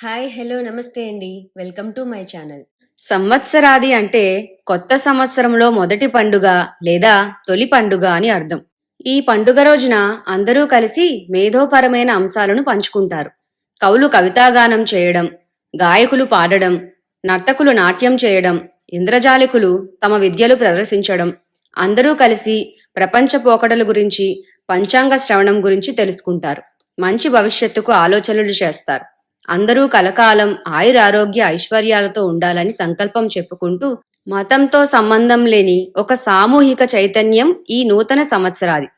Hi hello namaste అండి. Welcome to my channel. సంవత్సరాది అంటే కొత్త సంవత్సరంలో మొదటి పండుగ లేదా తొలి పండుగ అని అర్థం. ఈ పండుగ రోజున అందరూ కలిసి మేధోపరమైన అంశాలను పంచుకుంటారు. కవులు కవితాగానం చేయడం గాయకులు పాడడం నర్తకులు నాట్యం చేయడం ఇంద్రజాలికులు తమ విద్యలు ప్రదర్శించడం అందరూ కలిసి ప్రపంచ పోకడల గురించి పంచాంగ శ్రవణం గురించి తెలుసుకుంటారు. మంచి భవిష్యత్తుకు ఆలోచనలు చేస్తారు. అందరూ కలకాలం ఆయురారోగ్య ఐశ్వర్యాలతో ఉండాలని సంకల్పం చెప్పుకుంటూ మతంతో సంబంధం లేని ఒక సామూహిక చైతన్యం ఈ నూతన సంవత్సరాది.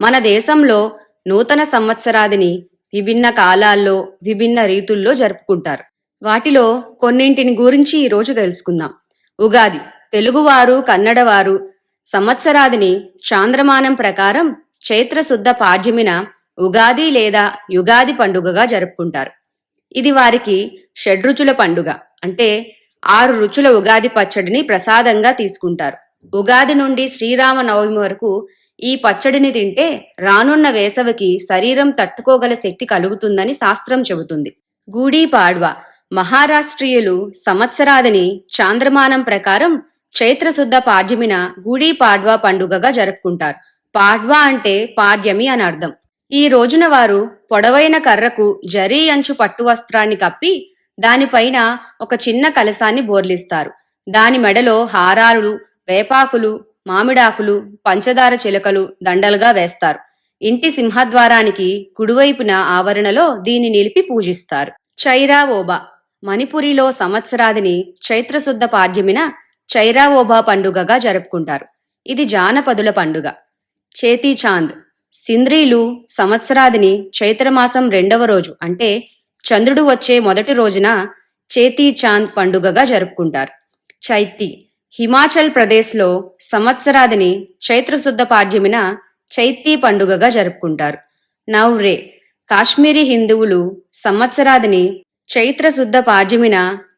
మన దేశంలో నూతన సంవత్సరాదిని విభిన్న కాలాల్లో విభిన్న రీతుల్లో జరుపుకుంటారు. వాటిలో కొన్నింటిని గురించి ఈ రోజు తెలుసుకుందాం. ఉగాది తెలుగువారు కన్నడవారు సంవత్సరాదిని చాంద్రమానం ప్రకారం చైత్రశుద్ధ పాడ్యమిన ఉగాది లేదా యుగాది పండుగగా జరుపుకుంటారు. ఇది వారికి షడ్రుచుల పండుగ. అంటే ఆరు రుచుల ఉగాది పచ్చడిని ప్రసాదంగా తీసుకుంటారు. ఉగాది నుండి శ్రీరామ నవమి వరకు ఈ పచ్చడిని తింటే రానున్న వేసవికి శరీరం తట్టుకోగల శక్తి కలుగుతుందని శాస్త్రం చెబుతుంది. గూడీ పాడ్వా మహారాష్ట్రీయులు సంవత్సరాదిని చాంద్రమానం ప్రకారం చైత్రశుద్ధ పాడ్యమిన గూడీ పాడ్వా పండుగగా జరుపుకుంటారు. పాడ్వా అంటే పాడ్యమి అని అర్థం. ఈ రోజున వారు పొడవైన కర్రకు జరీ అంచు పట్టు వస్త్రాన్ని కప్పి దానిపైన ఒక చిన్న కలసాన్ని బోర్లిస్తారు. దాని మెడలో హారాలు వేపాకులు మామిడాకులు పంచదార చిలకలు దండలుగా వేస్తారు. ఇంటి సింహద్వారానికి కుడివైపున ఆవరణలో దీన్ని నిలిపి పూజిస్తారు. చైరావోబా మణిపురిలో సంవత్సరాదిని చైత్రశుద్ధ పాడ్యమిన చైరావోబా పండుగగా జరుపుకుంటారు. ఇది జానపదుల పండుగ. చేతీ చాంద్ సింద్రీలు సంవత్సరాదిని చైత్రమాసం రెండవ రోజు అంటే చంద్రుడు వచ్చే మొదటి రోజున చేతీ చాంద్ పండుగగా జరుపుకుంటారు. చైతి హిమాచల్ ప్రదేశ్లో సంవత్సరాదిని చైత్రశుద్ధ పాడ్యమిన చైతీ పండుగగా జరుపుకుంటారు. నవ్రే కాశ్మీరీ హిందువులు సంవత్సరాదిని చైత్రశుద్ధ పాడ్యమిన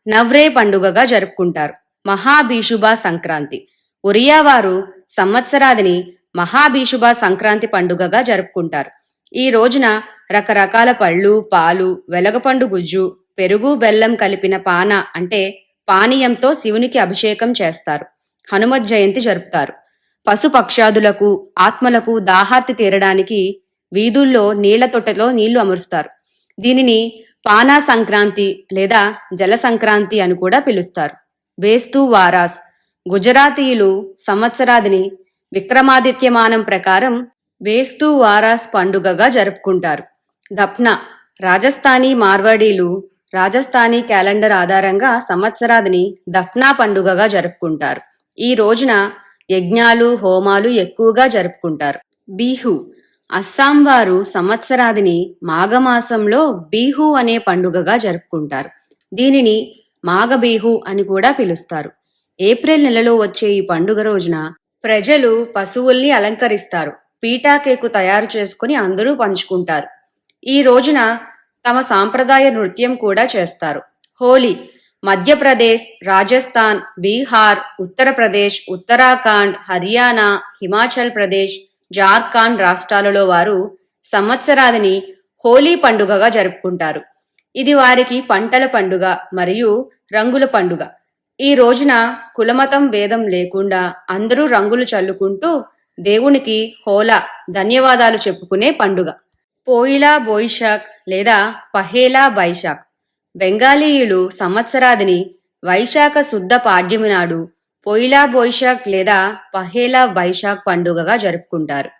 నవ్రే పండుగగా జరుపుకుంటారు. మహాభీషుభా సంక్రాంతి ఒరియా వారు సంవత్సరాదిని మహాభీషుభ సంక్రాంతి పండుగగా జరుపుకుంటారు. ఈ రోజున రకరకాల పళ్ళు పాలు వెలగపండు గుజ్జు పెరుగు బెల్లం కలిపిన పాన అంటే పానీయంతో శివునికి అభిషేకం చేస్తారు. హనుమత్ జయంతి జరుపుతారు. పశుపక్షాదులకు ఆత్మలకు దాహార్తి తీరడానికి వీధుల్లో నీళ్ళ తొట్టెలో నీళ్ళు అమరుస్తారు. దీనిని పానా సంక్రాంతి లేదా జల సంక్రాంతి అని కూడా పిలుస్తారు. బేస్తూ వారాస్ గుజరాతీయులు సంవత్సరాదిని విక్రమాదిత్యమానం ప్రకారం వేస్తూ వారాస్ పండుగగా జరుపుకుంటారు. దప్న రాజస్థానీ మార్వాడీలు రాజస్థానీ క్యాలెండర్ ఆధారంగా సంవత్సరాదిని దఫ్నా పండుగగా జరుపుకుంటారు. ఈ రోజున యజ్ఞాలు హోమాలు ఎక్కువగా జరుపుకుంటారు. బీహు అస్సాం వారు సంవత్సరాదిని మాఘమాసంలో బీహు అనే పండుగగా జరుపుకుంటారు. దీనిని మాఘబీహు అని కూడా పిలుస్తారు. ఏప్రిల్ నెలలో వచ్చే ఈ పండుగ రోజున ప్రజలు పశువుల్ని అలంకరిస్తారు. పీటా కేకు తయారు చేసుకుని అందరూ పంచుకుంటారు. ఈ రోజున తమ సాంప్రదాయ నృత్యం కూడా చేస్తారు. హోలీ మధ్యప్రదేశ్ రాజస్థాన్ బీహార్ ఉత్తరప్రదేశ్ ఉత్తరాఖండ్ హర్యానా హిమాచల్ ప్రదేశ్ జార్ఖండ్ రాష్ట్రాలలో వారు సంవత్సరాలని హోలీ పండుగగా జరుపుకుంటారు. ఇది వారికి పంటల పండుగ మరియు రంగుల పండుగ. ఈ రోజున కులమతం భేదం లేకుండా అందరూ రంగులు చల్లుకుంటూ దేవునికి హోలా ధన్యవాదాలు చెప్పుకునే పండుగ. పోయిలా బోయిషాక్ లేదా పహేలా బైశాక్ బెంగాలీయులు సంవత్సరాదిని వైశాఖ శుద్ధ పాడ్యమి నాడు పొయిలా బోయిషాక్ లేదా పహేలా బైశాఖ్ పండుగగా జరుపుకుంటారు.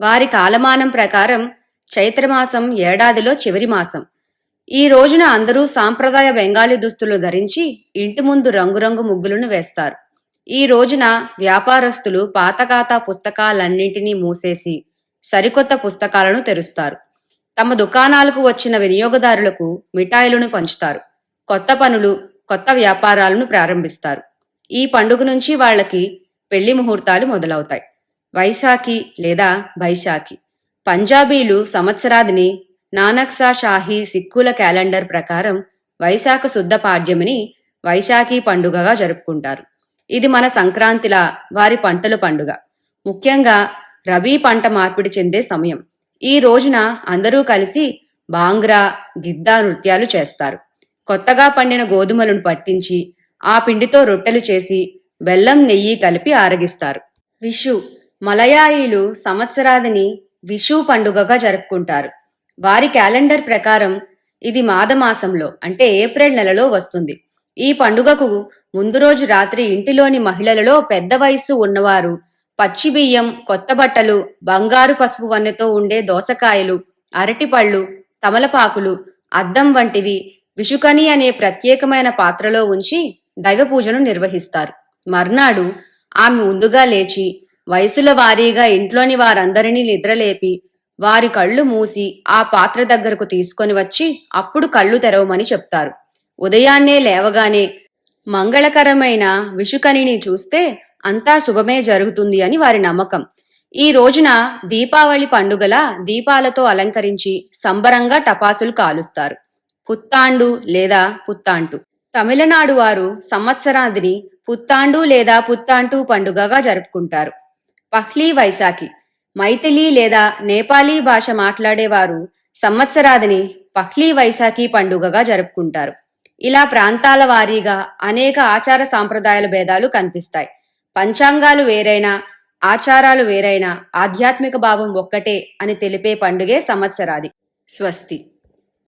వారి కాలమానం ప్రకారం చైత్రమాసం ఏడాదిలో చివరి మాసం. ఈ రోజున అందరూ సాంప్రదాయ బెంగాలీ దుస్తులు ధరించి ఇంటి ముందు రంగురంగు ముగ్గులను వేస్తారు. ఈ రోజున వ్యాపారస్తులు పాత పుస్తకాలన్నింటినీ మూసేసి సరికొత్త పుస్తకాలను తెరుస్తారు. తమ దుకాణాలకు వచ్చిన వినియోగదారులకు మిఠాయిలను పంచుతారు. కొత్త పనులు కొత్త వ్యాపారాలను ప్రారంభిస్తారు. ఈ పండుగ నుంచి వాళ్ళకి పెళ్ళి ముహూర్తాలు మొదలవుతాయి. వైశాఖి లేదా బైశాఖి. పంజాబీలు సంవత్సరాదిని నానక్సా షాహీ సిక్కుల క్యాలెండర్ ప్రకారం వైశాఖ శుద్ధ పాడ్యమిని వైశాఖీ పండుగగా జరుపుకుంటారు. ఇది మన సంక్రాంతిలా వారి పంటల పండుగ. ముఖ్యంగా రబీ పంట మార్పిడి చెందే సమయం. ఈ రోజున అందరూ కలిసి బాంగ్రా గిద్దా నృత్యాలు చేస్తారు. కొత్తగా పండిన గోధుమలను పట్టించి ఆ పిండితో రొట్టెలు చేసి బెల్లం నెయ్యి కలిపి ఆరగిస్తారు. విషు మలయాళీలు సంవత్సరాదిని విషు పండుగగా జరుపుకుంటారు. వారి క్యాలెండర్ ప్రకారం ఇది మాదమాసంలో అంటే ఏప్రిల్ నెలలో వస్తుంది. ఈ పండుగకు ముందు రోజు రాత్రి ఇంటిలోని మహిళలలో పెద్ద వయస్సు ఉన్నవారు పచ్చి బియ్యం కొత్త బట్టలు బంగారు పసుపు వన్నెతో ఉండే దోసకాయలు అరటిపళ్ళు తమలపాకులు అద్దం వంటివి విషుకని అనే ప్రత్యేకమైన పాత్రలో ఉంచి దైవ పూజను నిర్వహిస్తారు. మర్నాడు ఆమె ముందుగా లేచి వయసుల వారీగా ఇంట్లోని వారందరినీ నిద్రలేపి వారి కళ్ళు మూసి ఆ పాత్ర దగ్గరకు తీసుకొని వచ్చి అప్పుడు కళ్ళు తెరవమని చెప్తారు. ఉదయాన్నే లేవగానే మంగళకరమైన విషుకనిని చూస్తే అంతా శుభమే జరుగుతుంది అని వారి నమ్మకం. ఈ రోజున దీపావళి పండుగల దీపాలతో అలంకరించి సంబరంగా టపాసులు కాలుస్తారు. పుత్తాండు లేదా పుత్తాంటు. తమిళనాడు వారు సంవత్సరాదిని పుత్తాండు లేదా పుత్తాంటు పండుగగా జరుపుకుంటారు. పహ్లీ వైశాఖి. మైథిలి లేదా నేపాలీ భాష మాట్లాడేవారు సంవత్సరాదిని పహ్లీ వైశాఖి పండుగగా జరుపుకుంటారు. ఇలా ప్రాంతాల వారీగా అనేక ఆచార సాంప్రదాయాల భేదాలు కనిపిస్తాయి. పంచాంగాలు వేరైనా ఆచారాలు వేరైనా ఆధ్యాత్మిక భావం ఒక్కటే అని తెలిపే పండుగే సంవత్సరాది. స్వస్తి.